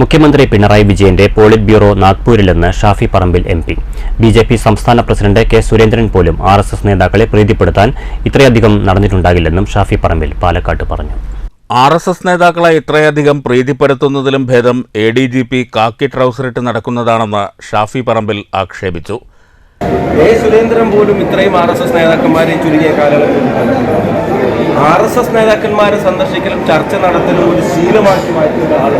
മുഖ്യമന്ത്രി പിണറായി വിജയന്റെ polit bureau നാഗ്പൂരിലെന്ന് Shafi Parambil M P. B J P സംസ്ഥാന പ്രസിഡന്റ് കെ സുരേന്ദ്രൻ പോലും ആർ എസ് എസ് നേതാക്കളെ പ്രീതിപ്പെടുത്താൻ ഇത്രയധികം നടന്നിട്ടുണ്ടാകില്ലെന്നും ഷാഫി പറമ്പിൽ പാലക്കാട്ട് പറഞ്ഞു. ആർ എസ് എസ് നേതാക്കളെ ഇത്രയധികം പ്രീതിപ്പെടുത്തുന്നതിലും ഭേദം എ ഡി ജി പി കാക്കി ട്രൗസറിട്ട് നടക്കുന്നതാണെന്ന് ഷാഫി പറമ്പിൽ ആക്ഷേപിച്ചു. എ സുരേന്ദ്രൻ പോലും ഇത്രയും ആർ എസ് എസ് നേതാക്കന്മാരെ ചുരുങ്ങിയ കാലഘട്ടത്തിൽ ആർ എസ് എസ് നേതാക്കന്മാരെ സന്ദർശിക്കലും ചർച്ച നടത്തലും ഒരു ശീലമാക്കി മാറ്റുന്ന ആൾ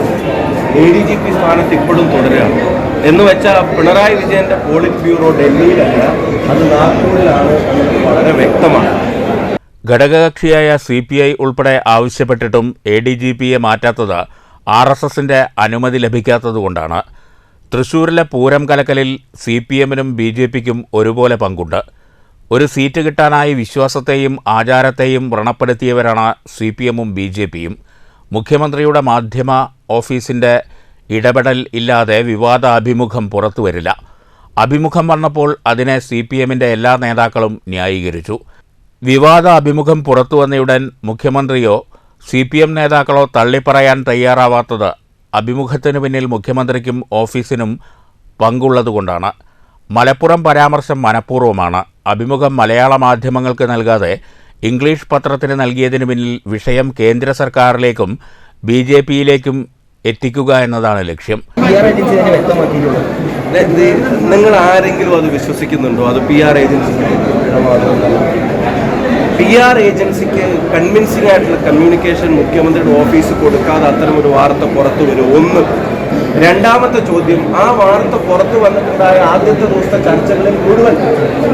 എ ഡി ജി പി സ്ഥാനത്ത് ഇപ്പോഴും തുടരുകയാണ്. എന്ന് വെച്ചാൽ പിണറായി വിജയന്റെ പോളിറ്റ് ബ്യൂറോ ഡൽഹിയിലല്ല അത് നാഗ്പൂരിലാണ് വളരെ വ്യക്തമാണ്. ഘടകകക്ഷിയായ സി പി ഐ ഉൾപ്പെടെ ആവശ്യപ്പെട്ടിട്ടും എ ഡി ജി പിയെ മാറ്റാത്തത് ആർ എസ് എസിന്റെ അനുമതി ലഭിക്കാത്തതുകൊണ്ടാണ്. തൃശൂരിലെ പൂരം കലക്കലിൽ സി പി എമ്മിനും ബി ജെ പിക്കും ഒരുപോലെ പങ്കുണ്ട്. ഒരു സീറ്റ് കിട്ടാനായി വിശ്വാസത്തെയും ആചാരത്തെയും വ്രണപ്പെടുത്തിയവരാണ് സി പി എമ്മും ബി ജെ പിയും മുഖ്യമന്ത്രിയുടെ മാധ്യമ ഓഫീസിന്റെ ഇടപെടൽ ഇല്ലാതെ വിവാദ അഭിമുഖം പുറത്തുവരില്ല. അഭിമുഖം വന്നപ്പോൾ അതിനെ സി പി എമ്മിന്റെ എല്ലാ നേതാക്കളും ന്യായീകരിച്ചു. വിവാദ അഭിമുഖം പുറത്തുവന്നയുടൻ മുഖ്യമന്ത്രിയോ സി പി എം നേതാക്കളോ തള്ളിപ്പറയാൻ തയ്യാറാവാത്തത് അഭിമുഖത്തിന് പിന്നിൽ മുഖ്യമന്ത്രിക്കും ഓഫീസിനും പങ്കുള്ളതുകൊണ്ടാണ്. മലപ്പുറം പരാമർശം മനഃപൂർവമാണ്. അഭിമുഖം മലയാള മാധ്യമങ്ങൾക്ക് നൽകാതെ ഇംഗ്ലീഷ് പത്രത്തിന് നൽകിയതിനു പിന്നിൽ വിഷയം കേന്ദ്ര സർക്കാരിലേക്കും ബി ജെ പിയിലേക്കും എത്തിക്കുക എന്നതാണ് ലക്ഷ്യം. നിങ്ങൾ ആരെങ്കിലും അത് വിശ്വസിക്കുന്നുണ്ടോ? അത് P R agency P R ഏജൻസിക്ക് കൺവിൻസിംഗ് ആയിട്ടുള്ള കമ്മ്യൂണിക്കേഷൻ മുഖ്യമന്ത്രിയുടെ ഓഫീസ് കൊടുക്കാതെ അത്തരം ഒരു വാർത്ത പുറത്തു വരും. ഒന്ന് രണ്ടാമത്തെ ചോദ്യം ആ വാർത്ത പുറത്തു വന്നിട്ടുണ്ടായ ആദ്യത്തെ ദിവസത്തെ ചർച്ചകളിൽ മുഴുവൻ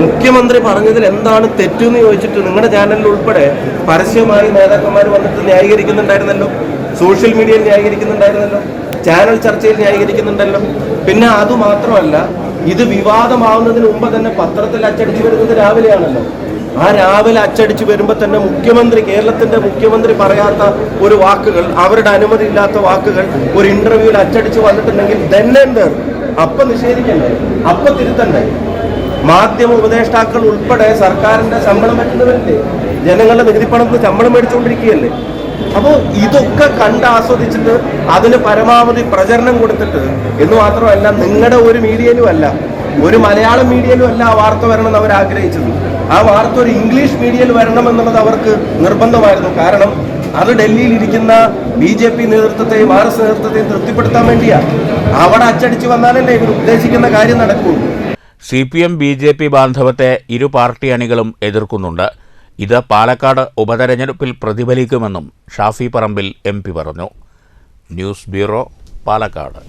മുഖ്യമന്ത്രി പറഞ്ഞതിൽ എന്താണ് തെറ്റെന്ന് ചോദിച്ചിട്ട് നിങ്ങളുടെ ചാനലിൽ ഉൾപ്പെടെ പരസ്യമായി നേതാക്കന്മാർ വന്നിട്ട് ന്യായീകരിക്കുന്നുണ്ടായിരുന്നല്ലോ? സോഷ്യൽ മീഡിയയിൽ ന്യായീകരിക്കുന്നുണ്ടായിരുന്നല്ലോ? ചാനൽ ചർച്ചയിൽ ന്യായീകരിക്കുന്നുണ്ടല്ലോ? പിന്നെ അതുമാത്രമല്ല ഇത് വിവാദമാവുന്നതിന് മുമ്പ് തന്നെ പത്രത്തിൽ അച്ചടിച്ചു വരുന്നത് രാവിലെയാണല്ലോ. ആ രാവിലെ അച്ചടിച്ച് വരുമ്പോൾ തന്നെ മുഖ്യമന്ത്രി കേരളത്തിന്റെ മുഖ്യമന്ത്രി പറയാത്ത ഒരു വാക്കുകൾ അവരുടെ അനുമതി ഇല്ലാത്ത വാക്കുകൾ ഒരു ഇന്റർവ്യൂവിൽ അച്ചടിച്ച് വന്നിട്ടുണ്ടെങ്കിൽ തന്നെ there. അപ്പൊ നിഷേധിക്കണ്ടേ? അപ്പൊ തിരുത്തണ്ടേ? മാധ്യമ ഉപദേഷ്ടാക്കൾ ഉൾപ്പെടെ സർക്കാരിന്റെ ശമ്പളം പറ്റുന്നവരില്ലേ ജനങ്ങളുടെ നികുതിപ്പണത്തിന് ശമ്പളം മേടിച്ചുകൊണ്ടിരിക്കുകയല്ലേ? അപ്പോൾ ഇതൊക്കെ കണ്ട് ആസ്വദിച്ചിട്ട് അതിന് പരമാവധി പ്രചരണം കൊടുത്തിട്ട് എന്ന് മാത്രമല്ല നിങ്ങളുടെ ഒരു മീഡിയയിലും അല്ല ഒരു മലയാളം മീഡിയയിലും അല്ല ആ വാർത്ത വരണമെന്ന് അവർ ആഗ്രഹിച്ചത്. ആ വാർത്ത ഒരു ഇംഗ്ലീഷ് മീഡിയയിൽ വരണം എന്നുള്ളത് അവർക്ക് നിർബന്ധമായിരുന്നു. കാരണം അത് ഡൽഹിയിൽ ഇരിക്കുന്ന ബി ജെ പി നേതൃത്വത്തെയും ആർ എസ് നേതൃത്വത്തെയും തൃപ്തിപ്പെടുത്താൻ വേണ്ടിയാണ് അവിടെ അച്ചടിച്ചു വന്നാലല്ലേ ഇവർ ഉദ്ദേശിക്കുന്ന കാര്യം നടക്കുള്ളൂ. C P M B J P ബാന്ധവത്തെ ഇരു പാർട്ടി അണികളും എതിർക്കുന്നുണ്ട്. ഇത് പാലക്കാട് ഉപതെരഞ്ഞെടുപ്പിൽ പ്രതിഫലിക്കുമെന്നും ഷാഫി പറമ്പിൽ എം പി പറഞ്ഞു. News bureau Palakkad.